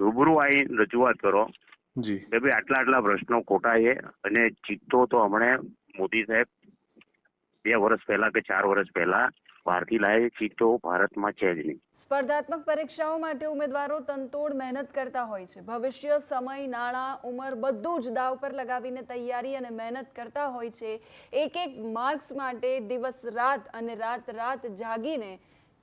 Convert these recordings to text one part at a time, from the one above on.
રૂબરૂ આવી રજૂઆત કરો. જી. કે ભાઈ આટલા આટલા પ્રશ્નો ખોટા છે અને ચિત્તો તો હમણે મોદી સાહેબ બે વર્ષ પહેલા કે ચાર વર્ષ પહેલા બહારથી લાવે ચિત્તો ભારતમાં છે જ નહીં. સ્પર્ધાત્મક પરીક્ષાઓ માટે ઉમેદવારો તનતોડ મહેનત કરતા હોય છે. ભવિષ્ય સમય નાણાં ઉંમર બધું જ દાવ પર લગાવીને તૈયારી અને મહેનત કરતા હોય છે. એક એક માર્ક્સ માટે દિવસ રાત અને રાત રાત જાગીને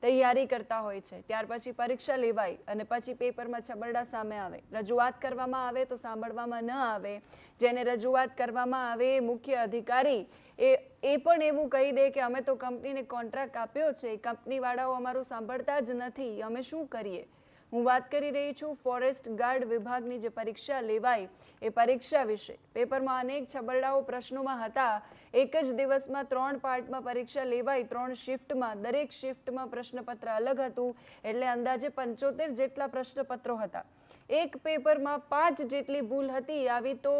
તૈયારી કરતા હોય છે. ત્યાર પછી પરીક્ષા લેવાય અને પછી પેપરમાં છબરડા સામે આવે. રજૂઆત કરવામાં આવે તો સાંભળવામાં ન આવે. જેને રજૂઆત કરવામાં આવે મુખ્ય અધિકારી એ એ પણ એવું કહી દે કે અમે તો કંપનીને કોન્ટ્રાક્ટ આપ્યો છે. કંપનીવાળાઓ અમારું સાંભળતા જ નથી. અમે શું કરીએ? હું વાત કરી રહી છું ફોરેસ્ટ ગાર્ડ વિભાગની જે પરીક્ષા લેવાય એ પરીક્ષા વિશે. પેપરમાં અનેક છબરડાઓ પ્રશ્નોમાં હતા. એક જ દિવસમાં ત્રણ પાર્ટમાં પરીક્ષા લેવાય ત્રણ શિફ્ટમાં, દરેક શિફ્ટમાં પ્રશ્નપત્ર અલગ હતું, એટલે અંદાજે પંચોતેર જેટલા પ્રશ્નપત્રો હતા. એક પેપરમાં પાંચ જેટલી ભૂલ હતી, આવી તો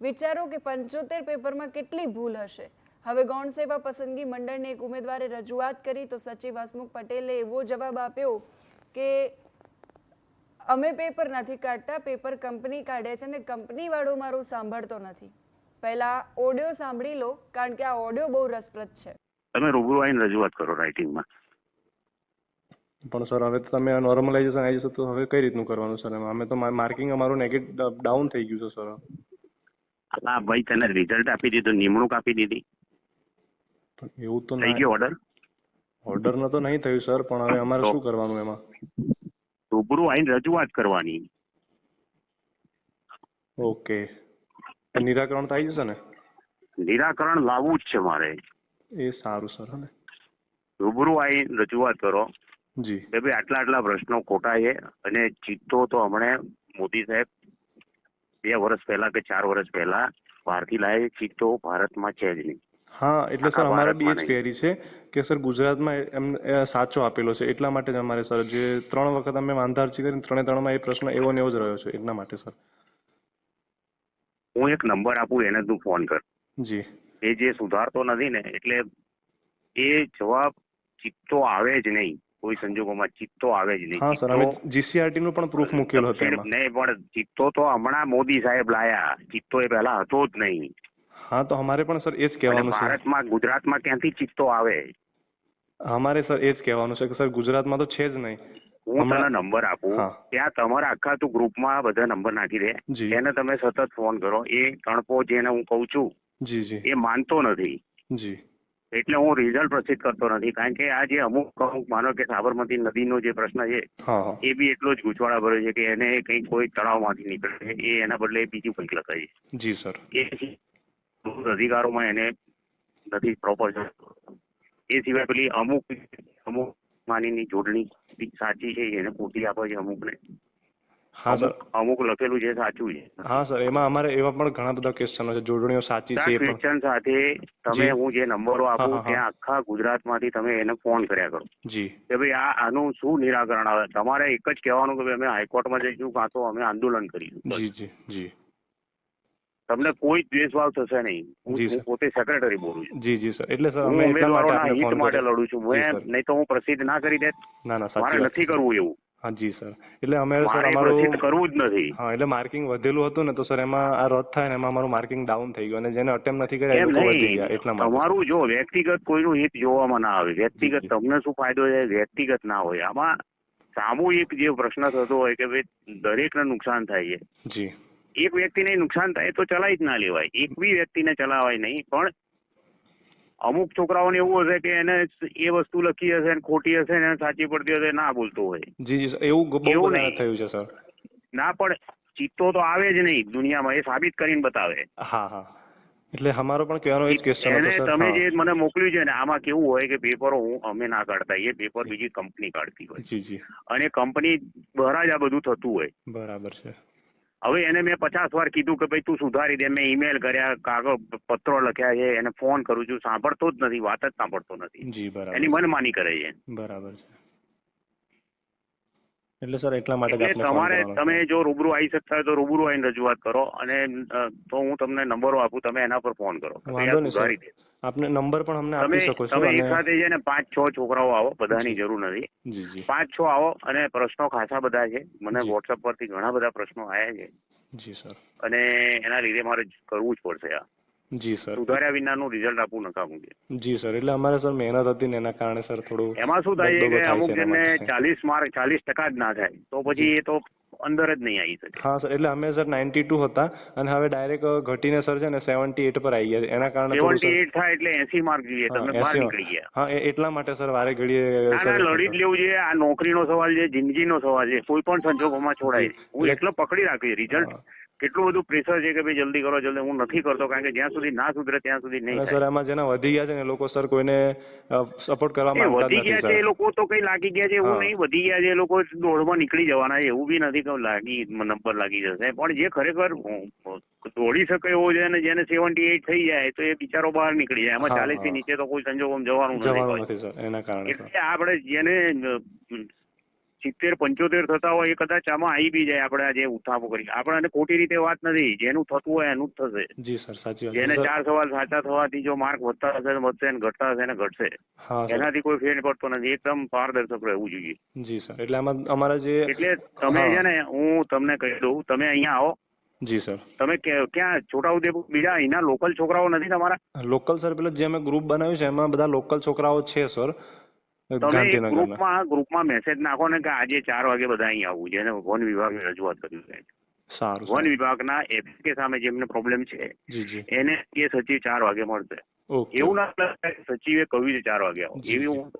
વિચારો કે પંચોતેર પેપરમાં કેટલી ભૂલ હશે? હવે ગૌણ સેવા પસંદગી મંડળને એક ઉમેદવારે રજૂઆત કરી, તો સચિવ હસમુખ પટેલે એવો જવાબ આપ્યો કે અમે પેપર નથી કાઢતા પેપર કંપની કાઢે છે ને કંપની વાળો મારું સાંભળતો નથી. પહેલા ઓડિયો સાંભળી લો કારણ કે આ ઓડિયો બહુ રસપ્રદ છે. તમે રૂબરૂ આવીને રજૂઆત કરો રાઇટિંગમાં પણ સર હવે તો તમે નોર્મલાઇઝેશન આવી જશે તો હવે કઈ રીતનું કરવાનું સર? એમાં અમે તો માર્કિંગ અમારું નેગેટિવ ડાઉન થઈ ગયું છે સર. હા ભાઈ તને રિઝલ્ટ આપી દીધું નિમણૂક આપી દીધી. એવું તો થઈ ગયો ઓર્ડર ઓર્ડર તો નહીં થયું સર પણ હવે અમારે શું કરવાનું એમાં? રૂબરૂ આવીને રજૂઆત કરવાની. ઓકે. નિરાકરણ થઈ જશે ને? નિરાકરણ લાવવું જ છે મારે. એ સારું સર હને રૂબરૂ આવીને રજૂઆત કરો. જી. કે ભાઈ આટલા આટલા પ્રશ્નો ખોટા છે અને ચિત્તો તો હમણે મોદી સાહેબ બે વર્ષ પહેલા કે ચાર વર્ષ પહેલા બહારથી લાવે ચિત્તો ભારતમાં છે જ નહીં. હા એટલે સર અમારે બી એ જ ક્વેરી છે કે સર ગુજરાતમાં એમ સાચો આપેલો છે. એટલા માટે જ અમારે સર જે ત્રણ વખત અમે વાંધા અરજી કરીને ત્રણે ત્રણમાં એ પ્રશ્ન એવો ને એવો જ રહ્યો છે એટલા માટે સર. હું એક નંબર આપું એને તું ફોન કર. જી. એ જે સુધારતો નથી ને એટલે એ જવાબ ચિત્તો આવે જ નહીં. કોઈ સંજોગોમાં ચિત્તો આવે જ નહીં. હા સર અમે જીસીઆરટી નું પણ પ્રૂફ મૂકેલો હતો નહીં પણ ચિત્તો તો હમણાં મોદી સાહેબ લાયા. ચિત્તો એ પહેલા હતો જ નહીં. હા તો અમારે પણ સર એ જ કહેવાનું છે. ભારતમાં ગુજરાતમાં ક્યાંથી ચિત્તો આવે? અમારે સર એ જ કહેવાનું છે કે સર ગુજરાતમાં તો છે જ નહીં. હું તને નંબર આપું. ત્યાં તમારા આખા તું ગ્રુપમાં બધા નંબર નાખી દે. એને તમે સતત ફોન કરો. એ તણપો જેને હું કહું છું જી જી. એ માનતો નથી. જી. એટલે હું રિઝલ્ટ પ્રસિદ્ધ કરતો નથી. કારણ કે આ જે અમુક અમુક માનો કે સાબરમતી નદીનો જે પ્રશ્ન છે એ બી એટલો જ ગૂંચવાડા ભર્યો છે કે એને કંઈક કોઈ તળાવમાંથી નીકળે. એ એના બદલે બીજું કંઈક લખાય જી સર. એ મૂળ અધિકારોમાં એને નથી પ્રોપર એ સિવાય પેલી અમુક અમુક માનીની જોડણી સાચી છે એને પૂરતી આપે છે અમુકને. હા સર. અમુક લખેલું છે સાચું છે. હા સર. એમાં અમારે એવા પણ ઘણા બધા ક્વેશ્ચનો છે. જોડણીઓ સાચી છે ક્વેશ્ચન સાથે તમે હું જે નંબરો આપું. ત્યાં આખા ગુજરાતમાંથી તમે એને ફોન કર્યા કરો. જી. કે ભાઈ આ આનું શું નિરાકરણ આવે? તમારે એક જ કહેવાનું કે ભાઈ અમે હાઈકોર્ટમાં જઈશું કાં તો અમે આંદોલન કરીશું. જી જી જી. તમને કોઈ જ દ્વેષભાવ થશે નહીં. હું. પોતે સેક્રેટરી બોલું છું. જી જી સર એટલે સર હું ઉમેદવારોના હિત માટે લડું છું. મેં નહીં તો હું પ્રસિદ્ધ ના કરી દે ના ના મારે નથી કરવું એવું. હા જી સર એટલે અમે સર મારે અમારું કરવું જ નથી. હા એટલે માર્કિંગ વધેલું હતું ને તો સર એમાં આ રદ થાય ને એમાં અમારું માર્કિંગ ડાઉન થઈ ગયું અને જેને અટેમ્પ નથી કર્યા એમ ગયા એટલા માટે. તમારું જો વ્યક્તિગત કોઈનું હિત જોવામાં ના આવે વ્યક્તિગત તમને શું ફાયદો છે? વ્યક્તિગત ના હોય. આમાં સામૂહિક જે પ્રશ્ન થતો હોય કે ભાઈ દરેકને નુકસાન થાય છે. જી. એક વ્યક્તિને નુકસાન થાય તો ચલાવી જ ના લેવાય. એક બી વ્યક્તિને ચલાવાય નહીં. પણ અમુક છોકરાઓને એવું હશે કે એને એ વસ્તુ લખી હશે ને ખોટી હશે ને સાચી પડતી હશે ના બોલતો હોય. જી જી એવું એવું નહીં. થયું છે સર. ના પણ ચિત્તો તો આવે જ નહીં દુનિયામાં. એ સાબિત કરીને બતાવે. હા હા. એટલે અમારો પણ કહેવાનો એ જ ક્વેશ્ચન હતો સર. તમે જે મને મોકલ્યું છે ને આમાં કેવું હોય કે પેપરો હું અમે ના કાઢતા. એ પેપર બીજી કંપની કાઢતી હોય. જી જી. અને કંપની દ્વારા જ આ બધું થતું હોય. બરાબર છે. હવે એને મેં પચાસ વાર કીધું કે ભાઈ તું સુધારી દે. મેં ઈમેલ કર્યા કાગળ પત્રો લખ્યા છે એને ફોન કરું છું. સાંભળતો જ નથી વાત જ સાંભળતો નથી. એની મનમાની કરે છે. બરાબર છે. એટલે સર એટલા માટે તમારે તમે જો રૂબરૂ આવી શકતા હોય તો રૂબરૂ આવીને રજૂઆત કરો અને તો હું તમને નંબરો આપું તમે એના પર ફોન કરો. આપને નંબર પણ અમને આપી શકો છો તમે એક સાથે છે ને પાંચ છ છોકરાઓ આવો બધાની જરૂર નથી. પાંચ છ આવો અને પ્રશ્નો ખાસા બધા છે. મને વોટ્સઅપ પરથી ઘણા બધા પ્રશ્નો આવ્યા છે. જી સર. અને એના લીધે મારે કરવું જ પડશે આ. જી સર. સુધાર્યા વિનાનું રિઝલ્ટ આપવું નકામું છે. જી સર. એટલે અમારે સર મહેનત હતી ને એના કારણે સર થોડું એમાં શું થાય કે અમુક માટે. ચાલીસ માર્ક ચાલીસ ટકા જ ના થાય તો પછી એ તો અંદર જ નહીં આવી શકે. હા સર. એટલે અમે સર નાઇન્ટી ટુ હતા અને હવે ડાયરેક્ટ ઘટીને સર છે ને સેવન્ટી એટ પર આવી ગયા એના કારણે સેવન્ટી એટ થાય એટલે એસી માર્ક જોઈએ તમે બહાર નીકળી ગયા. હા એટલા માટે સર વારે ઘડીએ લડી જ લેવું જોઈએ. આ નોકરીનો સવાલ છે જિંદગીનો સવાલ છે. કોઈ પણ સંજોગોમાં છોડાય. હું એટલો પકડી રાખીશ રિઝલ્ટ. કેટલું બધું પ્રેશર છે કે ભાઈ જલ્દી કરો જલ્દી. હું નથી કરતો કારણ કે જ્યાં સુધી ના સુધરે ત્યાં સુધી નહીં સર આમાં જેના વધી ગયા છે ને લોકો સર કોઈને સપોર્ટ કરવા માંગતા વધી ગયા છે એ લોકો તો કઈ લાગી ગયા છે એવું. નહીં. વધી ગયા છે એ લોકો દોડમાં નીકળી જવાના છે એવું બી નથી કે લાગી નંબર લાગી જશે. પણ જે ખરેખર દોડી શકે એવો છે અને જેને સેવન્ટી એટ થઈ જાય તો એ બિચારો બહાર નીકળી જાય. એમાં ચાલીસથી નીચે તો કોઈ સંજોગોમાં જવાનું નથી એના કારણે એટલે આપણે જેને સિત્તેર પંચોતેર થતા હોય એ કદાચ આમાં આવી બી જાય આપણે જે ઉઠાવો કરી. આપણે ખોટી રીતે વાત નથી. જેનું થતું હોય એનું જ થશે. જી સર સાચી વાત. જેને ચાર સવાલ સાચા થવાથી જો માર્ક વધતા હશે વધશે ને ઘટતા હશે ને ઘટશે. એનાથી કોઈ ફેર પડતો નથી. એકદમ પારદર્શક રહેવું જોઈએ. જી સર. એટલે આમાં અમારા જે એટલે તમે છે ને હું તમને કહી દઉં તમે અહીંયા આવો. જી સર. તમે ક્યાં? છોટાઉદેપુર બીજા અહીંના લોકલ છોકરાઓ નથી તમારા? લોકલ સર પેલા જે અમે ગ્રુપ બનાવ્યું છે એમાં બધા લોકલ છોકરાઓ છે સર. તમે ગ્રુપમાં ગ્રુપમાં મેસેજ નાખો ને કે આજે ચાર વાગે બધા અહીં આવવું છે. વન વિભાગે રજૂઆત કરી છે સારું વન વિભાગના એફકે સામે જેમને પ્રોબ્લેમ છે એને એ સચિવ ચાર વાગે મળશે. એવું ના સચિવે કહ્યું છે ચાર વાગે આવો. એવી હું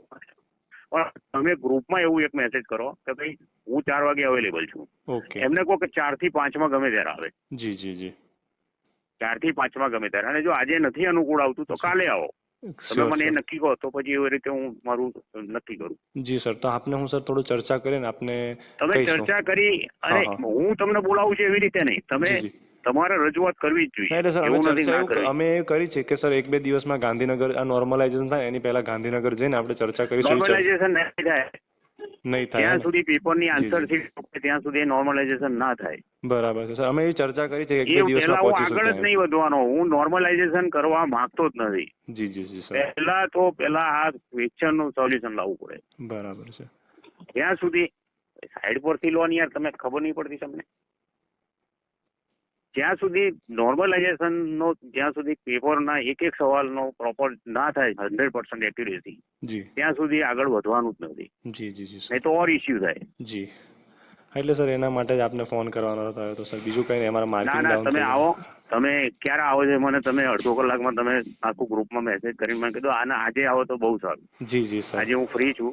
પણ તમે ગ્રુપમાં એવું એક મેસેજ કરો કે ભાઈ હું ચાર વાગે અવેલેબલ છું. એમને કહો કે ચારથી પાંચમાં ગમે ત્યારે આવે. જી જી જી. ચારથી પાંચમાં ગમે ત્યારે. અને જો આજે નથી અનુકૂળ આવતું તો કાલે આવો. તમે મને એ નક્કી કહો તો પછી એવી રીતે હું મારું નક્કી કરું. જી સર તો આપને હું સર થોડું ચર્ચા કરીને આપને તમે ચર્ચા કરી અને હા, તમને બોલાવું છું એવી રીતે નહીં. તમે. તમારે રજૂઆત કરવી જ જોઈએ. અમે એ કરી છે કે સર એક બે દિવસમાં ગાંધીનગર આ નોર્મલાઇઝેશન થાય એની પહેલા ગાંધીનગર જઈને આપણે ચર્ચા કરીશું નોર્મલાઇઝેશન નહીં થાય. નહીં થાય ત્યાં સુધી પેપરની આન્સર શીટ ત્યાં સુધી નોર્મલાઇઝેશન ના થાય. બરાબર છે. સર અમે એ ચર્ચા કરી છે કે એક પહેલા હું આગળ જ નહીં વધવાનો. હું નોર્મલાઇઝેશન કરવા માંગતો જ નથી. જી જી જી સર પહેલા તો પહેલા આ ક્વેશ્ચનનું સોલ્યુશન લાવવું પડે. બરાબર છે. ત્યાં સુધી સાઈડ પરથી લો ને યાર તમે ખબર નહીં પડતી તમને. જ્યાં સુધી નોર્મલાઇઝેશન નો જ્યાં સુધી પેપરના એક એક સવાલનો પ્રોપર ના થાય હંડ્રેડ પર્સન્ટ એક્યુરેસી ત્યાં સુધી આગળ વધવાનું જ નથી. જી જી જી નહીં તો ઓર ઇસ્યુ થાય. જી. એટલે સર એના માટે જ આપને ફોન કરવાનો હતો તો સર બીજું કઈ અમારા ના ના તમે આવો. તમે ક્યારે આવો છો મને તમે અડધો કલાકમાં તમે આખું ગ્રુપમાં મેસેજ કરીને મને કીધું આના આજે આવો તો બહુ સારું. જી જી સર. આજે હું ફ્રી છું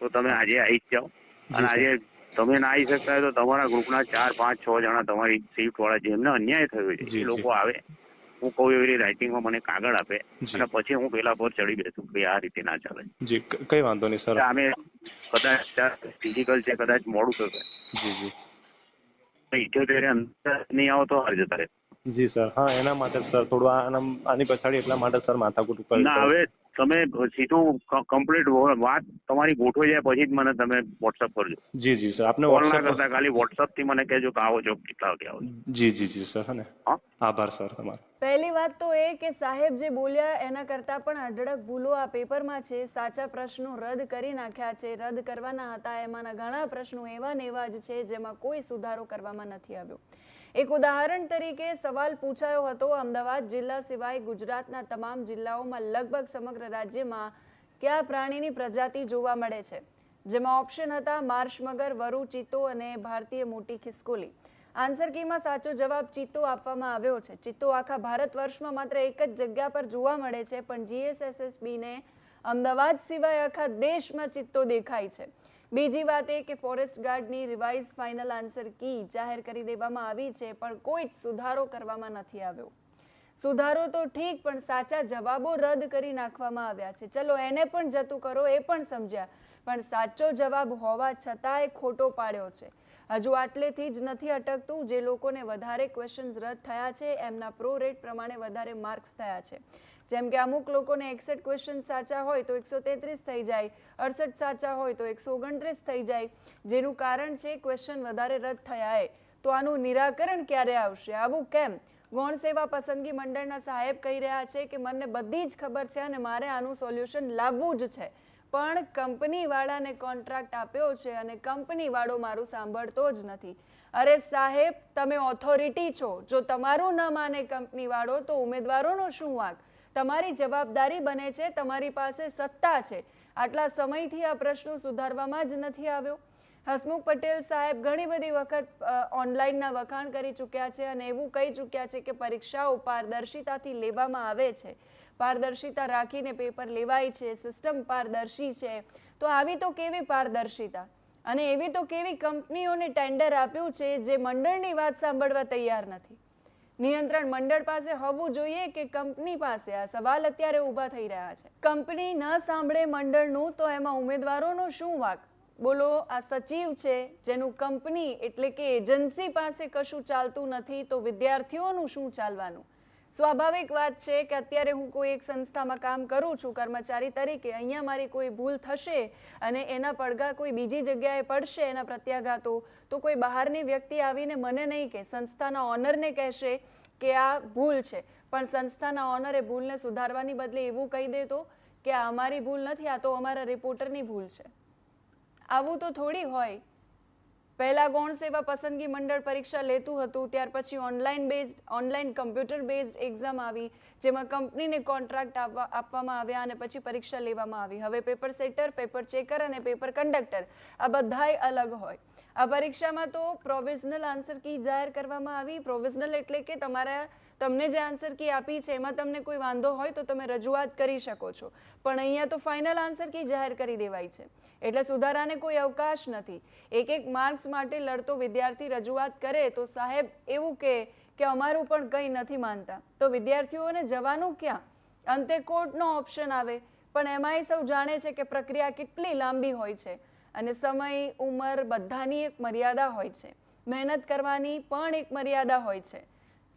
તો તમે આજે આવી જ જાઓ. અને આજે તમે ના આવી શકતા હોય તો તમારા ગ્રુપના ચાર પાંચ છ જણા તમારી શિફ્ટ વાળા જેમને અન્યાય થયો છે એ લોકો આવે હું કહું એવી રીતે રાઇટિંગમાં મને કાગળ આપે અને પછી હું પેલા પર ચડી બેસું કે આ રીતે ના ચાલે. જી કઈ વાંધો નહીં સર. અમે કદાચ ફિઝિકલ છે કદાચ મોડું થશે. જી જી. ઇઠ્યોતેર અંદર નહીં આવો તો હાર જતા રહે. જી સર. હા એના માટે સર થોડું આના- આની પછાડી એટલા માટે સર માથાકૂટ ઉપર ના હવે તમે સીધું કમ્પ્લીટ વાત તમારી ગોઠવાઈ જાય પછી જ મને તમે વોટ્સઅપ કરજો. જી જી સર. આપને કોલ ના કરતા ખાલી વોટ્સઅપથી મને કહેજો કે આવો છો કેટલા વાગે આવો જી જી જી સર હને? આભાર સર તમારો. પહેલી વાત તો એ કે સાહેબ જે બોલ્યા એના કરતાં પણ અઢળક ભૂલો આ પેપરમાં છે. સાચા પ્રશ્નો રદ કરી નાખ્યા છે. રદ કરવાના હતા. એમાંના ઘણા પ્રશ્નો એવા ને એવા જ છે જેમાં કોઈ સુધારો કરવામાં નથી આવ્યો. એક ઉદાહરણ તરીકે સવાલ પૂછાયો હતો, અમદાવાદ જિલ્લા સિવાય ગુજરાતના તમામ જિલ્લાઓમાં લગભગ સમગ્ર રાજ્યમાં કયા પ્રાણીની પ્રજાતિ જોવા મળે છે? જેમાં ઓપ્શન હતા માર્શ મગર વરુ, ચિત્તો અને ભારતીય મોટી ખિસકોલી. આન્સર કીમાં સાચો જવાબ ચિત્તો આપવામાં આવ્યો છે. ચિત્તો આખા ભારત વર્ષમાં માત્ર એક જ જગ્યા પર જોવા મળે છે, પણ જીએસએસએસબીને અમદાવાદ સિવાય આખા દેશમાં ચિત્તો દેખાય છે. બીજી વાત એ કે ફોરેસ્ટ ગાર્ડની રિવાઇઝ ફાઇનલ આન્સર કી જાહેર કરી દેવામાં આવી છે, પણ કોઈ જ સુધારો કરવામાં નથી આવ્યો. સુધારો તો ઠીક, પણ સાચા જવાબો રદ કરી નાખવામાં આવ્યા છે. ચલો, એને પણ જતું કરો, એ પણ સમજ્યા. પણ સાચો જવાબ હોવા છતાંય ખોટો પાડ્યો છે. હજુ આટલેથી જ નથી અટકતું, જે લોકોને વધારે ક્વેશ્ચન્સ રદ થયા છે, એમના પ્રો રેટ પ્રમાણે વધારે માર્ક્સ થયા છે. જેમ કે અમુક લોકોને એકસઠ ક્વેશ્ચન સાચા હોય તો એકસો તેત્રીસ થઈ જાય, અડસઠ સાચા હોય તો એકસો ઓગણત્રીસ થઈ જાય. જેનું કારણ છે ક્વેશ્ચન વધારે રદ થયા તો આનું નિરાકરણ ક્યારે આવશે? આવું કેમ? ગૌણ સેવા પસંદગી મંડળના સાહેબ કહી રહ્યા છે કે મને બધી જ ખબર છે અને મારે આનું સોલ્યુશન લાવવું જ છે. પણ કંપનીવાળાને કોન્ટ્રાક્ટ આપ્યો છે અને કંપનીવાળો મારું સાંભળતો જ નથી. અરે સાહેબ, તમે ઓથોરિટી છો. જો તમારું ન માને કંપનીવાળો, તો ઉમેદવારોનો શું વાંક? તમારી જવાબદારી બને છે, તમારી પાસે સત્તા છે. આટલા સમયથી આ પ્રશ્નો સુધારવામાં જ નથી આવ્યો. હસમુખ પટેલ સાહેબ ઘણી બધી વખત ઓનલાઈનના વખાણ કરી ચૂક્યા છે અને એવું કહી ચૂક્યા છે કે પરીક્ષાઓ પારદર્શિતાથી લેવામાં આવે છે. પારદર્શિતા રાખીને પેપર લેવાય છે, સિસ્ટમ પારદર્શી છે. તો આવી તો કેવી પારદર્શિતા? અને એવી તો કેવી કંપનીઓને ટેન્ડર આપ્યું છે જે મંડળની વાત સાંભળવા તૈયાર નથી? નિયંત્રણ મંડળ પાસે હોવું જોઈએ કે કંપની પાસે આ સવાલ અત્યારે ઊભા થઈ રહ્યા છે. કંપની ન સાંભળે મંડળનું તો એમાં ઉમેદવારોનો શું વાક? બોલો, આ સચિવ છે, જેનું કંપની એટલે કે એજન્સી પાસે કશું ચાલતું નથી તો વિદ્યાર્થીઓનું શું ચાલવાનું? સ્વાભાવિક વાત છે કે અત્યારે હું કોઈ એક સંસ્થામાં કામ કરું છું, કર્મચારી તરીકે, અહીંયા મારી કોઈ ભૂલ થશે અને એના પડઘા કોઈ બીજી જગ્યાએ પડશે એના પ્રત્યાઘાતો, તો કોઈ બહારની વ્યક્તિ આવીને મને નહીં કે સંસ્થાના ઓનરને કહેશે કે આ ભૂલ છે. પણ સંસ્થાના ઓનરે ભૂલને સુધારવાની બદલે એવું કહી દે તો કે આ અમારી ભૂલ નથી, આ તો અમારા રિપોર્ટરની ભૂલ છે. આવું તો થોડી હોય. પહેલા ગૌણ સેવા પસંદગી મંડળ પરીક્ષા લેતું હતું, ત્યાર પછી online based online computer based exam આવી, જેમાં કંપનીને કોન્ટ્રાક્ટ આપવા, આપવામાં આવ્યા અને પછી પરીક્ષા લેવામાં આવી. હવે પેપર સેટર પેપર ચેકર અને પેપર કંડક્ટર આ બધાય અલગ હોય. આ પરીક્ષામાં તો પ્રોવિઝનલ આન્સર કી જાહેર કરવામાં આવી. પ્રોવિઝનલ એટલે કે તમારા તમને જે આન્સર કી આપી છે, એમાં તમને કોઈ વાંધો હોય તો તમે રજૂઆત કરી શકો છો. પણ અહીંયા તો ફાઇનલ આન્સર કી જાહેર કરી દેવાય છે. એટલે સુધારાને કોઈ અવકાશ નથી. એક એક માર્ક્સ માટે લડતો વિદ્યાર્થી રજૂઆત કરે તો સાહેબ એવું કે કે અમારું પણ કંઈ નથી માનતા. તો વિદ્યાર્થીઓને જવાનું ક્યાં? અંતે કોર્ટનો ઓપ્શન આવે. પણ એમાંય સૌ જાણે છે કે પ્રક્રિયા કેટલી લાંબી હોય છે અને સમય, ઉંમર બધાની એક મર્યાદા હોય છે. મહેનત કરવાની પણ એક મર્યાદા હોય છે.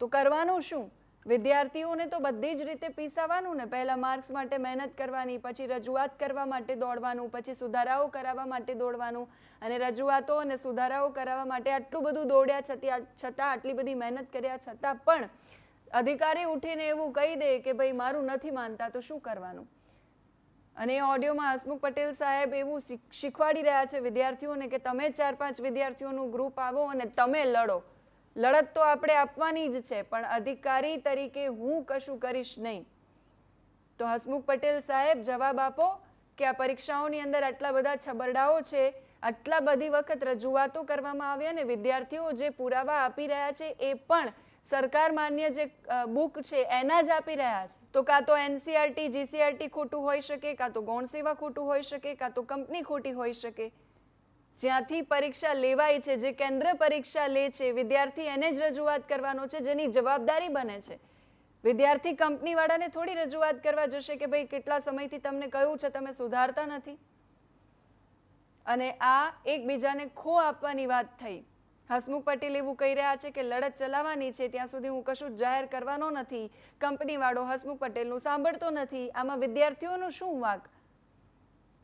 તો કરવાનું શું? વિદ્યાર્થીઓને તો બધી જ રીતે પીસાવાનું ને. પહેલા માર્ક્સ માટે મહેનત કરવાની, પછી રજૂઆત કરવા માટે દોડવાનું, પછી સુધારાઓ કરાવવા માટે દોડવાનું અને રજૂઆતો અને સુધારાઓ કરાવવા માટે આટલું બધું દોડ્યા છતાં છતાં આટલી બધી મહેનત કર્યા છતાં પણ અધિકારી ઉઠીને એવું કહી દે કે ભાઈ મારું નથી માનતા, તો શું કરવાનું? અને એ ઓડિયોમાં હસમુખ પટેલ સાહેબ એવું શીખ- શીખવાડી રહ્યા છે વિદ્યાર્થીઓને કે તમે ચાર પાંચ વિદ્યાર્થીઓનું ગ્રુપ આવો અને તમે લડો. લડત તો આપણે આપવાની જ છે, પણ અધિકારી તરીકે હું કશું કરીશ નહીં. તો હસમુખ પટેલ સાહેબ જવાબ આપો કે આ પરીક્ષાઓની અંદર આટલા બધા છબરડાઓ છે, આટલા બધી વખત રજૂઆતો કરવામાં આવી અને વિદ્યાર્થીઓ જે પુરાવા આપી રહ્યા છે એ પણ સરકાર માન્ય જે બુક છે એના જ આપી રહ્યા છે. તો કાં તો એનસીઆરટી, જીસીઆરટી ખોટું હોઈ શકે, કાં તો ગૌણ સેવા ખોટું હોઈ શકે, કાં તો કંપની ખોટી હોઈ શકે. જ્યાંથી પરીક્ષા લેવાય છે, જે કેન્દ્ર પરીક્ષા લે છે, વિદ્યાર્થી એને જ રજૂઆત કરવાનો છે, જેની જવાબદારી બને છે. વિદ્યાર્થી કંપનીવાળાને થોડી રજૂઆત કરવા જશે કે ભાઈ કેટલા સમયથી તમને કહ્યું છે, તમે સુધારતા નથી? અને આ એકબીજાને ખો આપવાની વાત થઈ. હસમુખ પટેલ એવું કહી રહ્યા છે કે લડત ચલાવવાની છે, ત્યાં સુધી હું કશું જ જાહેર કરવાનો નથી. કંપનીવાળો હસમુખ પટેલનું સાંભળતો નથી. આમાં વિદ્યાર્થીઓનું શું વાંક?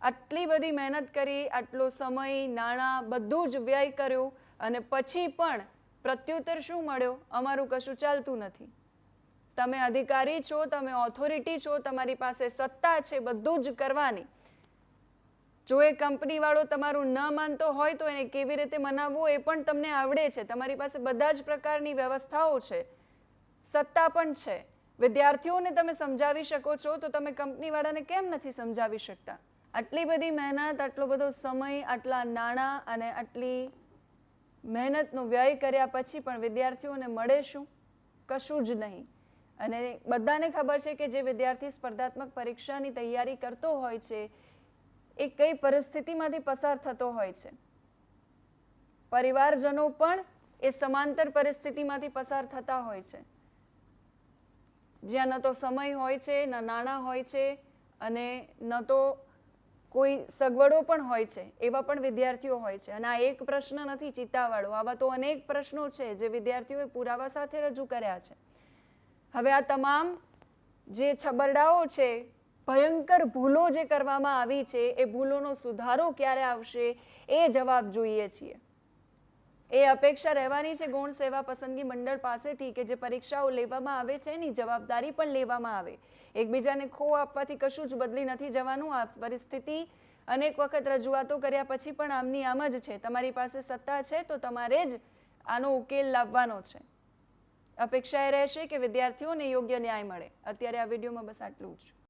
આટલી બધી મહેનત કરી, આટલો સમય, નાણાં, બધું જ વ્યય કર્યો અને પછી પણ પ્રત્યુત્તર શું મળ્યો? અમારું કશું ચાલતું નથી. તમે અધિકારી છો, તમે ઓથોરિટી છો, તમારી પાસે સત્તા છે બધું જ કરવાની. જો એ કંપનીવાળો તમારું ન માનતો હોય તો એને કેવી રીતે મનાવવું એ પણ તમને આવડે છે. તમારી પાસે બધા જ પ્રકારની વ્યવસ્થાઓ છે. સત્તા પણ છે. વિદ્યાર્થીઓને તમે સમજાવી શકો છો તો તમે કંપનીવાળાને કેમ નથી સમજાવી શકતા? આટલી બધી મહેનત, આટલો બધો સમય, આટલા નાણાં અને આટલી મહેનતનો વ્યય કર્યા પછી પણ વિદ્યાર્થીઓને મળે શું? કશું જ નહીં. અને બધાને ખબર છે કે જે વિદ્યાર્થી સ્પર્ધાત્મક પરીક્ષાની તૈયારી કરતો હોય છે, એ કઈ પરિસ્થિતિમાંથી પસાર થતો હોય છે. પરિવારજનો પણ એ સમાંતર પરિસ્થિતિમાંથી પસાર થતા હોય છે. જ્યાં ન તો સમય હોય છે, ન નાણાં હોય છે અને ન તો કોઈ સગવડો પણ હોય છે, એવા પણ વિદ્યાર્થીઓ હોય છે. અને આ એક પ્રશ્ન નથી ચિત્તાવાળો આવા તો અનેક પ્રશ્નો છે જે વિદ્યાર્થીઓએ પુરાવા સાથે રજૂ કર્યા છે. હવે આ તમામ જે છબરડાઓ છે, ભયંકર ભૂલો જે કરવામાં આવી છે, એ ભૂલોનો સુધારો ક્યારે આવશે, એ જવાબ જોઈએ છીએ. એ અપેક્ષા રહેવાની છે ગૌણ સેવા પસંદગી મંડળ પાસેથી કે જે પરીક્ષાઓ લેવામાં આવે છે, એની જવાબદારી પણ લેવામાં આવે. એકબીજાને ખો આપવાથી કશું જ બદલી નથી જવાનું. આ પરિસ્થિતિ અનેક વખત રજૂઆતો કર્યા પછી પણ આમની આમ જ છે. તમારી પાસે સત્તા છે તો તમારે જ આનો ઉકેલ લાવવાનો છે. અપેક્ષા એ રહેશે કે વિદ્યાર્થીઓને યોગ્ય ન્યાય મળે. અત્યારે આ વિડીયોમાં બસ આટલું જ.